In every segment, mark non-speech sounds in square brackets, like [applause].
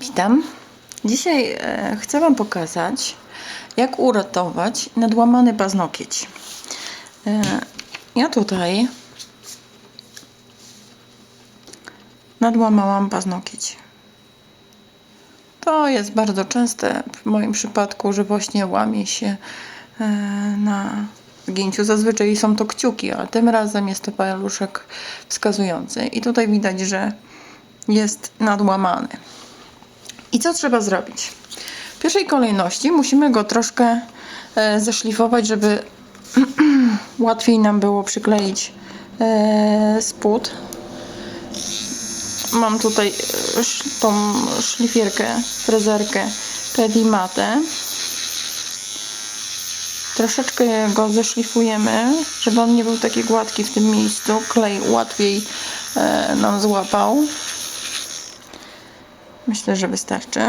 Witam. Dzisiaj e, chcę Wam pokazać, jak uratować nadłamany paznokieć. E, ja tutaj nadłamałam paznokieć. To jest bardzo częste w moim przypadku, że właśnie łamie się e, na zgięciu. Zazwyczaj są to kciuki, a tym razem jest to paluszek wskazujący. I tutaj widać, że jest nadłamany. I co trzeba zrobić? W pierwszej kolejności musimy go troszkę e, zeszlifować, żeby [clears throat] łatwiej nam było przykleić e, spód. Mam tutaj e, tą szlifierkę, frezerkę Pedimatę. Troszeczkę go zeszlifujemy, żeby on nie był taki gładki w tym miejscu. Klej łatwiej nam złapał. Myślę, że wystarczy.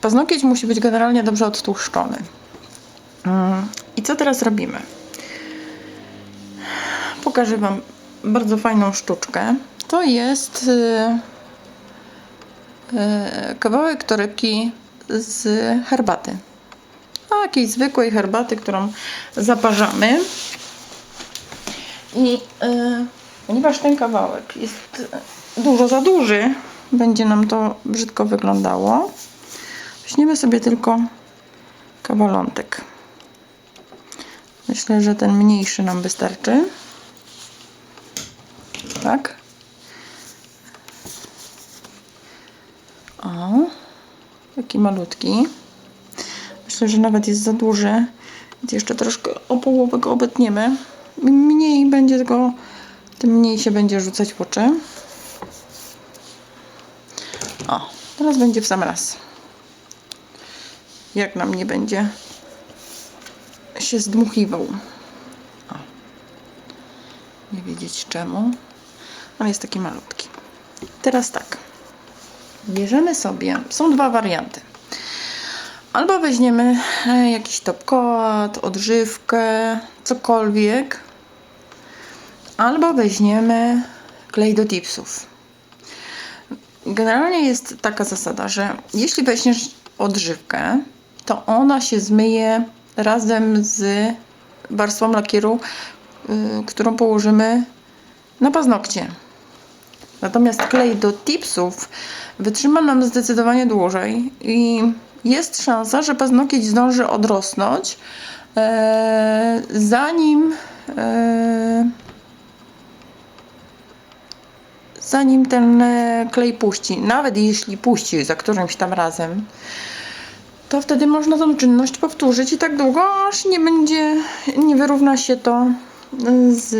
Paznokieć musi być generalnie dobrze odtłuszczony. Mm, I co teraz robimy? Pokażę Wam bardzo fajną sztuczkę. To jest y, y, kawałek torebki z herbaty. Takiej zwykłej herbaty, którą zaparzamy. I y, ponieważ ten kawałek jest dużo za duży, będzie nam to brzydko wyglądało. Weźmiemy sobie tylko kawalątek. Myślę, że ten mniejszy nam wystarczy. Tak. O, taki malutki. Myślę, że nawet jest za duży. Więc jeszcze troszkę o połowę go obetniemy. Mniej będzie go, tym mniej się będzie rzucać w oczy. O, teraz będzie w sam raz. Jak nam nie będzie się zdmuchiwał. O. Nie wiedzieć czemu. On jest taki malutki. Teraz tak. Bierzemy sobie, są dwa warianty. Albo weźmiemy e, jakiś topkoład, odżywkę, cokolwiek. Albo weźmiemy klej do tipsów. Generalnie jest taka zasada, że jeśli weźmiesz odżywkę, to ona się zmyje razem z warstwą lakieru, y, którą położymy na paznokcie. Natomiast klej do tipsów wytrzyma nam zdecydowanie dłużej i jest szansa, że paznokieć zdąży odrosnąć, e, zanim zanim ten e, klej puści. Nawet jeśli puści za którymś tam razem, to wtedy można tą czynność powtórzyć i tak długo, aż nie będzie, nie wyrówna się to z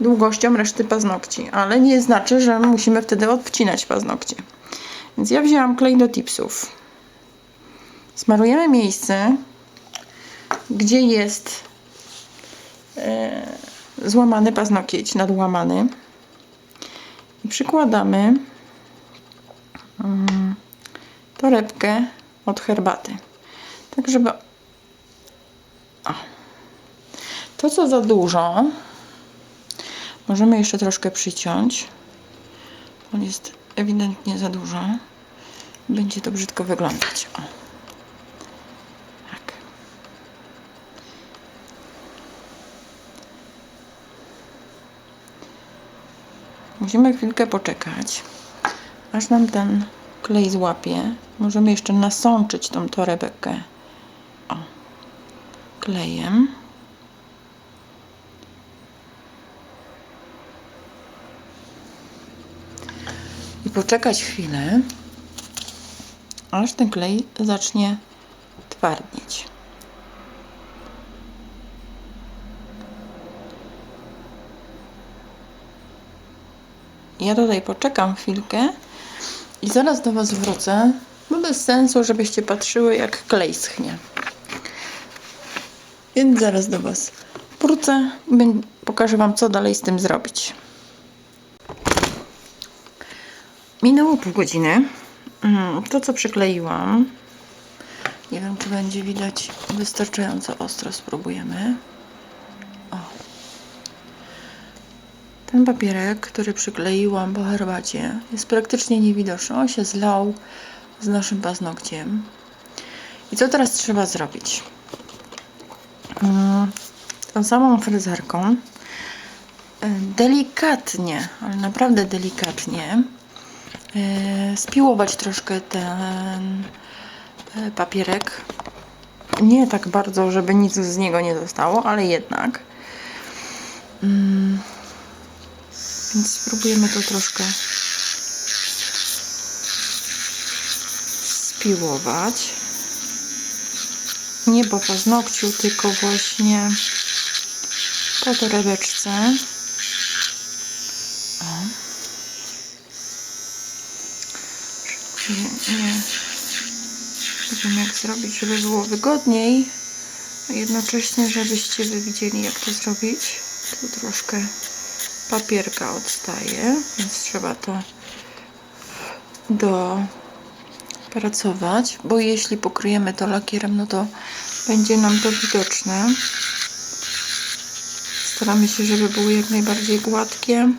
długością reszty paznokci. Ale nie znaczy, że musimy wtedy odcinać paznokcie. Więc ja wzięłam klej do tipsów. Smarujemy miejsce, gdzie jest e, złamany paznokieć, nadłamany. I przykładamy mm, torebkę od herbaty. Tak, żeby. O. To, co za dużo, możemy jeszcze troszkę przyciąć. On jest ewidentnie za dużo. Będzie to brzydko wyglądać. O. Musimy chwilkę poczekać, aż nam ten klej złapie. Możemy jeszcze nasączyć tą torebkę o, klejem. I poczekać chwilę, aż ten klej zacznie twardnieć. Ja tutaj poczekam chwilkę i zaraz do Was wrócę, bo bez sensu, żebyście patrzyły jak klej schnie. Więc zaraz do Was wrócę i pokażę Wam co dalej z tym zrobić. Minęło pół godziny. Mm, To co przykleiłam, nie wiem czy będzie widać wystarczająco ostro, spróbujemy. Ten papierek, który przykleiłam po herbacie, jest praktycznie niewidoczny. On się zlał z naszym paznokciem. I co teraz trzeba zrobić? Mm, Tą samą fryzarką y, delikatnie, ale naprawdę delikatnie y, spiłować troszkę ten y, papierek. Nie tak bardzo, żeby nic z niego nie zostało, ale jednak. Więc spróbujemy to troszkę spiłować. Nie po paznokciu, tylko właśnie po torebeczce. O. Nie, nie wiem jak zrobić, żeby było wygodniej, a jednocześnie żebyście wy widzieli jak to zrobić. Tu troszkę papierka odstaje, więc trzeba to dopracować, bo jeśli pokryjemy to lakierem, no to będzie nam to widoczne. Staramy się, żeby były jak najbardziej gładkie.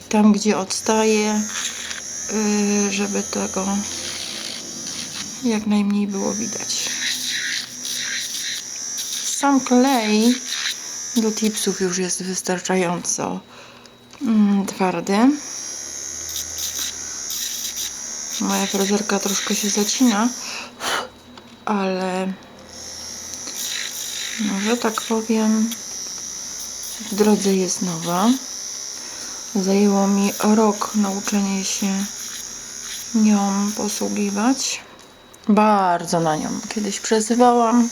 I tam, gdzie odstaje, yy, żeby tego jak najmniej było widać. Sam klej do tipsów już jest wystarczająco mm, twardy. Moja fryzjerka troszkę się zacina, ale no, że tak powiem, w drodze jest nowa. Zajęło mi rok nauczenie się nią posługiwać. Bardzo na nią kiedyś przezywałam.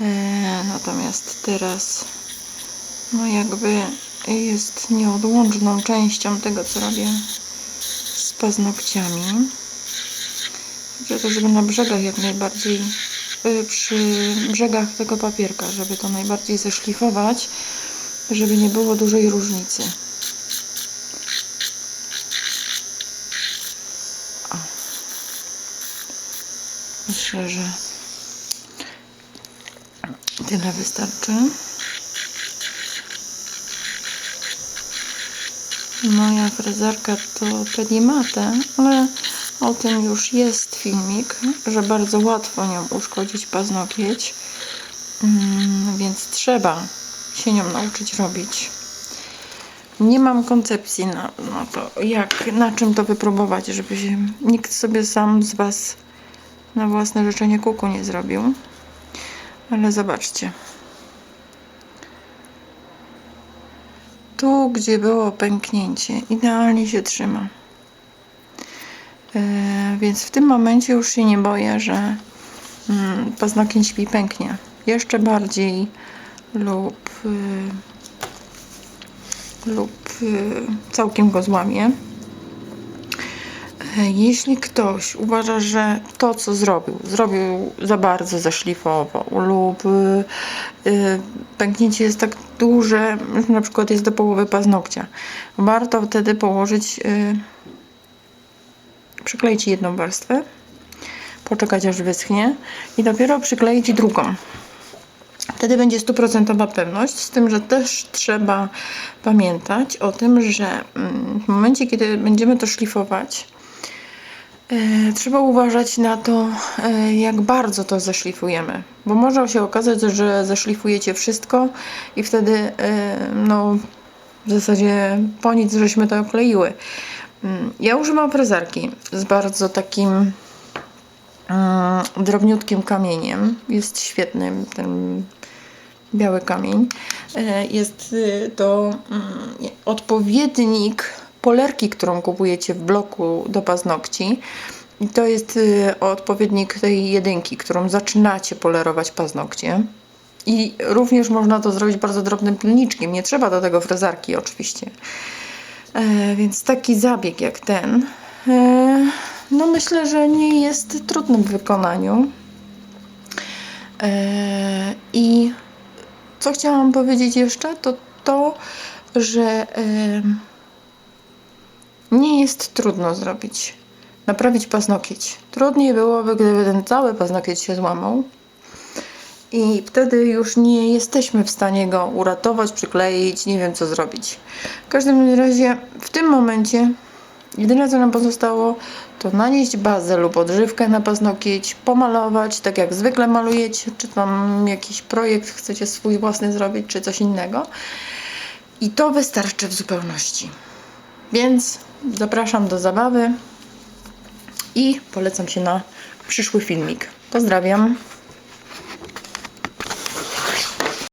E, natomiast teraz no jakby jest nieodłączną częścią tego, co robię z paznokciami. O to, żeby na brzegach jak najbardziej y, przy brzegach tego papierka, żeby to najbardziej zeszlifować, żeby nie było dużej różnicy. O. Myślę, że tyle wystarczy. Moja frezarka to Pedimate, ale o tym już jest filmik, że bardzo łatwo nią uszkodzić paznokieć, Mm, więc trzeba się nią nauczyć robić. Nie mam koncepcji na, na to, jak, na czym to wypróbować, żeby się nikt sobie sam z Was na własne życzenie kuku nie zrobił. Ale zobaczcie. Tu, gdzie było pęknięcie, idealnie się trzyma. E, więc w tym momencie już się nie boję, że mm, paznokieć mi pęknie. Jeszcze bardziej lub, y, lub y, całkiem go złamie. Jeśli ktoś uważa, że to, co zrobił, zrobił za bardzo, zaszlifował, lub y, y, pęknięcie jest tak duże, że na przykład jest do połowy paznokcia, warto wtedy położyć, y, przykleić jedną warstwę, poczekać aż wyschnie i dopiero przykleić drugą. Wtedy będzie stuprocentowa pewność, z tym, że też trzeba pamiętać o tym, że mm, w momencie, kiedy będziemy to szlifować, trzeba uważać na to, e, jak bardzo to zeszlifujemy, bo może się okazać, że zeszlifujecie wszystko i wtedy e, no, w zasadzie po nic żeśmy to okleiły. Mm, Ja używam frezarki z bardzo takim mm, drobniutkim kamieniem. Jest świetny ten biały kamień. E, Jest y, to mm, odpowiednik polerki, którą kupujecie w bloku do paznokci. I to jest y, odpowiednik tej jedynki, którą zaczynacie polerować paznokcie. I również można to zrobić bardzo drobnym pilniczkiem. Nie trzeba do tego frezarki oczywiście. E, więc taki zabieg jak ten, e, no myślę, że nie jest trudnym w wykonaniu. E, I co chciałam powiedzieć jeszcze, to to, że em, nie jest trudno zrobić, naprawić paznokieć. Trudniej byłoby, gdyby ten cały paznokieć się złamał. I wtedy już nie jesteśmy w stanie go uratować, przykleić, nie wiem co zrobić. W każdym razie w tym momencie jedyne co nam pozostało to nanieść bazę lub odżywkę na paznokieć, pomalować tak jak zwykle malujecie, czy tam jakiś projekt chcecie swój własny zrobić, czy coś innego. I to wystarczy w zupełności. Więc zapraszam do zabawy i polecam się na przyszły filmik. Pozdrawiam.